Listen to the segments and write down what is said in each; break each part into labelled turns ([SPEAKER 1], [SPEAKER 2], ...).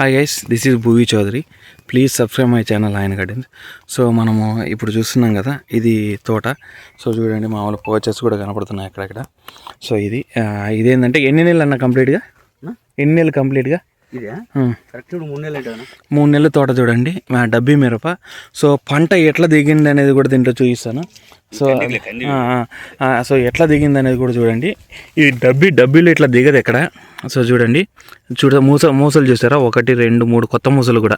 [SPEAKER 1] Hi guys this is Bhuvi Chowdary please subscribe my channel ఆయన gardens so మనము ఇప్పుడు చూస్తున్నాం కదా ఇది తోట. సో చూడండి మామూలు పోచెస్ కూడా కనపడుతున్నాయి అక్కడక్కడ. సో ఇది ఇదేంటంటే ఎన్ని నెలలు అన్న కంప్లీట్గా ఎన్ని నెలలు కంప్లీట్గా
[SPEAKER 2] మూడు నెలలు ఏంటన్నా
[SPEAKER 1] మూడు నెలల తోట చూడండి మా డబ్బీ మిరప. సో పంట ఎట్లా దిగింది అనేది కూడా దీంట్లో చూపిస్తాను. సో సో ఎట్లా దిగింది అనేది కూడా చూడండి. ఈ డబ్బీ డబ్బీలు ఇట్లా దిగదు ఎక్కడ? సో చూడండి. చూడ మూస మూసలు చూసారా? ఒకటి రెండు మూడు కొత్త మూసలు కూడా.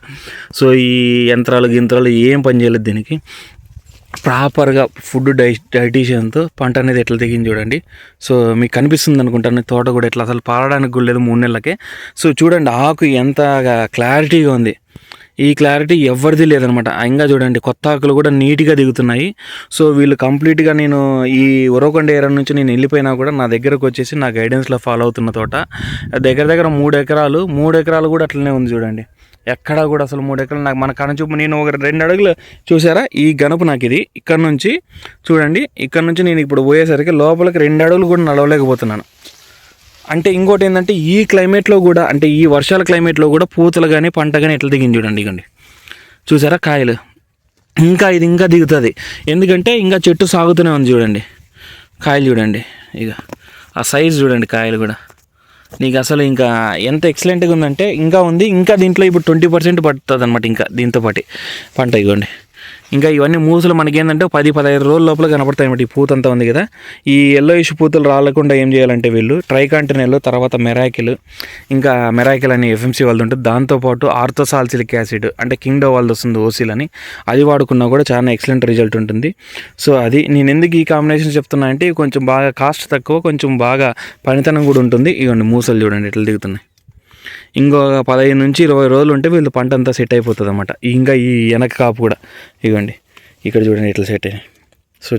[SPEAKER 1] సో ఈ యంత్రాలు గింత్రాలు ఏం పని చేయలేదు దీనికి. ప్రాపర్గా ఫుడ్ డై డైటీషియన్తో పంట అనేది ఎట్లా దిగింది చూడండి. సో మీకు కనిపిస్తుంది అనుకుంటాను తోట కూడా ఎట్లా? అసలు పారడానికి కూడా లేదు మూడు నెలలకే. సో చూడండి ఆకు ఎంత క్లారిటీగా ఉంది. ఈ క్లారిటీ ఎవరిది లేదనమాట. ఇంకా చూడండి కొత్త ఆకులు కూడా నీట్గా దిగుతున్నాయి. సో వీళ్ళు కంప్లీట్గా నేను ఈ ఉరవకొండ ఏరియా నుంచి నేను వెళ్ళిపోయినా కూడా నా దగ్గరకు వచ్చేసి నా గైడెన్స్లో ఫాలో అవుతున్న తోట. దగ్గర దగ్గర మూడు ఎకరాలు మూడు ఎకరాలు కూడా అట్లనే ఉంది చూడండి. ఎక్కడా కూడా అసలు మూడు ఎకరాలు నాకు మన కనుచూపు నేను ఒక రెండు అడుగులు చూసారా? ఈ గనుపు నాకు ఇది. ఇక్కడ నుంచి చూడండి ఇక్కడ నుంచి నేను ఇప్పుడు పోయేసరికి లోపలికి రెండు అడుగులు కూడా నడవలేకపోతున్నాను. అంటే ఇంకోటి ఏంటంటే ఈ క్లైమేట్లో కూడా అంటే ఈ వర్షాల క్లైమేట్లో కూడా పూతలు కానీ పంట కానీ ఎట్లా దిగింది చూడండి ఇగండి. చూసారా కాయలు? ఇంకా ఇది ఇంకా దిగుతుంది. ఎందుకంటే ఇంకా చెట్టు సాగుతూనే ఉంది చూడండి. కాయలు చూడండి. ఇక ఆ సైజ్ చూడండి కాయలు కూడా. నీకు అసలు ఇంకా ఎంత ఎక్సలెంట్గా ఉందంటే ఇంకా ఉంది ఇంకా దీంట్లో ఇప్పుడు ట్వంటీ పర్సెంట్ పడుతుంది అనమాట ఇంకా దీంతో పాటు పంట ఇవ్వండి ఇంకా ఇవన్నీ మూసలు మనకి ఏంటంటే పది పదహైదు రోజుల లోపల కనపడతాయి అనమాట ఈ పూతంతా ఉంది కదా. ఈ ఎల్లో ఇష్యూ పూతలు రాలకుండా ఏం చేయాలంటే వీళ్ళు ట్రైకాంటినెల్ తర్వాత మెరాకిల్ ఇంకా మెరాకిల్ అని ఎఫ్ఎంసీ వాళ్ళది ఉంటుంది. దాంతోపాటు ఆర్థోసాల్సిలిక్ యాసిడ్ అంటే కింగ్డో వాళ్ళది వస్తుంది ఓసీల్ అని అది వాడుకున్నా కూడా చాలా ఎక్సలెంట్ రిజల్ట్ ఉంటుంది. సో అది నేను ఎందుకు ఈ కాంబినేషన్ చెప్తున్నా అంటే కొంచెం బాగా కాస్ట్ తక్కువ కొంచెం బాగా పనితనం కూడా ఉంటుంది. ఇవన్నీ మూసలు చూడండి ఎట్లా దిగుతున్నాయి. ఇంకొక పదహైదు నుంచి ఇరవై రోజులు ఉంటే వీళ్ళు పంట అంతా సెట్ అయిపోతుంది అనమాట ఇంకా ఈ వెనక కాపు కూడా. ఇవ్వండి ఇక్కడ చూడండి ఇట్లా సెట్ అయినాయి. సో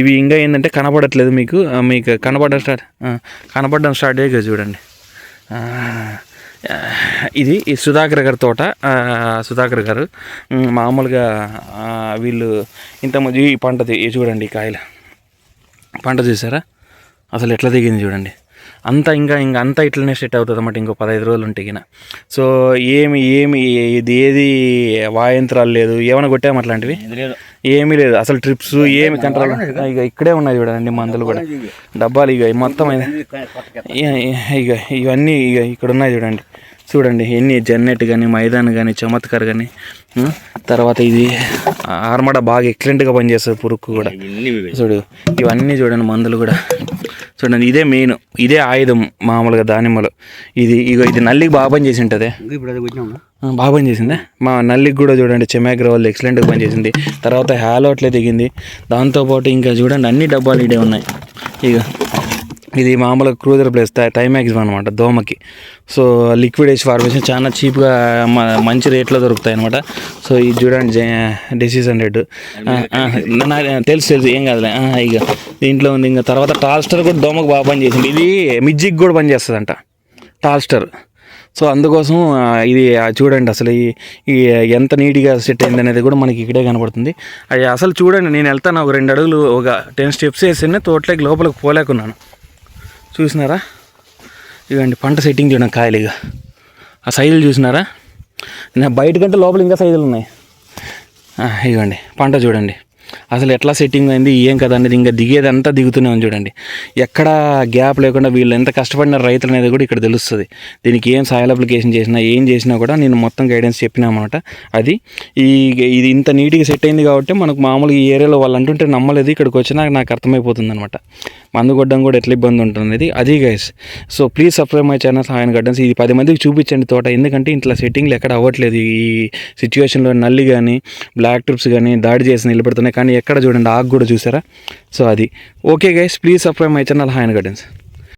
[SPEAKER 1] ఇవి ఇంకా ఏంటంటే కనపడట్లేదు మీకు. మీకు కనపడడం స్టార్ట్ కనపడడం స్టార్ట్ అయ్యే చూడండి. ఇది ఈ సుధాకర్ గారి తోట. సుధాకర్ గారు మామూలుగా వీళ్ళు ఇంతకుముందు ఈ పంటది చూడండి ఈ కాయలు. పంట చూసారా? అసలు ఎట్లా దిగింది చూడండి. అంతా ఇంకా ఇంకా అంతా ఇట్లనే సెట్ అవుతుంది అన్నమాట ఇంకో పదహైదు రోజులు ఉంటే గిన. సో ఏమి ఏమి ఇది ఏది వాయంత్రాలు లేదు ఏమైనా కొట్టాము అట్లాంటివి? ఏమీ లేదు. అసలు ట్రిప్స్ ఏమి కంట్రోల్ ఇక ఇక్కడే ఉన్నాయి చూడండి మందులు కూడా. డబ్బాలు ఇక మొత్తం ఇక ఇవన్నీ ఇక ఇక్కడ ఉన్నాయి చూడండి. చూడండి ఎన్ని జన్నెట్ కానీ మైదాన్ కానీ చమత్కార్ కానీ? తర్వాత ఇది ఆర్మడ బాగా ఎక్సలెంట్గా పనిచేస్తుంది పురుక్కు కూడా. చూడు ఇవన్నీ చూడండి మందులు కూడా. చూడండి ఇదే మెయిన్ ఇదే ఆయుధం మామూలుగా దానిమ్మలు. ఇది ఇగో ఇది నల్లికి బాగా పని చేసి ఉంటుంది బాగా పని చేసిందే? మా నల్లికి కూడా చూడండి చెమాగ్ర వాళ్ళు ఎక్సలెంట్గా పనిచేసింది. తర్వాత హ్యాలో అట్లే దిగింది దాంతోపాటు ఇంకా చూడండి అన్ని డబ్బాలు ఇడే ఉన్నాయి. ఇక ఇది మామూలుగా క్రూజర్ ప్లేస్ టైమాక్స్ అనమాట దోమకి. సో లిక్విడ్ వేసి ఫార్మేషన్ చాలా చీప్గా మంచి రేట్లో దొరుకుతాయి అనమాట సో ఇది చూడండి డిసీజ్ హండ్రెడ్ తెలుసు తెలుసు ఏం కాదులే. ఇక దీంట్లో ఉంది ఇంకా తర్వాత టాల్స్టర్ కూడా దోమకు బాగా పని చేసింది. ఇది మిజ్జికి కూడా పని చేస్తుందంట టాల్స్టర్ సో అందుకోసం ఇది చూడండి అసలు ఈ ఎంత నీట్గా సెట్ అయింది అనేది కూడా మనకి ఇక్కడే కనపడుతుంది. అది అసలు చూడండి నేను వెళ్తాను ఒక రెండు అడుగులు ఒక టెన్ స్టెప్స్ వేస్తేనే తోటలోకి లోపలికి పోలేకున్నాను. చూసినారా? ఇవ్వండి పంట సెట్టింగ్ చూడండి కాయలు ఇక ఆ సైజులు చూసినారా? నా బయట కంటే లోపల ఇంకా సైజులు ఉన్నాయి. ఇవ్వండి పంట చూడండి. అసలు ఎట్లా సెట్టింగ్ అయింది ఏం కదా అనేది ఇంకా దిగేదంతా దిగుతూనే ఉంది చూడండి. ఎక్కడ గ్యాప్ లేకుండా వీళ్ళు ఎంత కష్టపడిన రైతులు అనేది కూడా ఇక్కడ తెలుస్తుంది. దీనికి ఏం సాయిల్ అప్లికేషన్ చేసినా ఏం చేసినా కూడా నేను మొత్తం గైడెన్స్ చెప్పినామన్నమాట అది ఈ ఇది ఇంత నీట్గా సెట్ అయింది కాబట్టి మనకు మామూలుగా ఈ ఏరియాలో వాళ్ళు అంటుంటే నమ్మలేదు. ఇక్కడికి వచ్చినా నాకు అర్థమైపోతుంది అనమాట మందు కొట్టడం కూడా ఎట్లా ఇబ్బంది ఉంటుంది అది guys so please subscribe my channel Sayan gardens ఇది పది మందికి చూపించండి తోట. ఎందుకంటే ఇంట్లో సెట్టింగ్లు ఎక్కడ అవ్వట్లేదు. ఈ సిచ్యువేషన్లో నల్లి కానీ బ్లాక్ ట్రిప్స్ కానీ దాడి చేసి నిలబడుతున్నాయి. కానీ ఎక్కడ చూడండి ఆకు కూడా చూసారా? సో అది. Okay guys please subscribe my channel హాయన్ గడెన్స్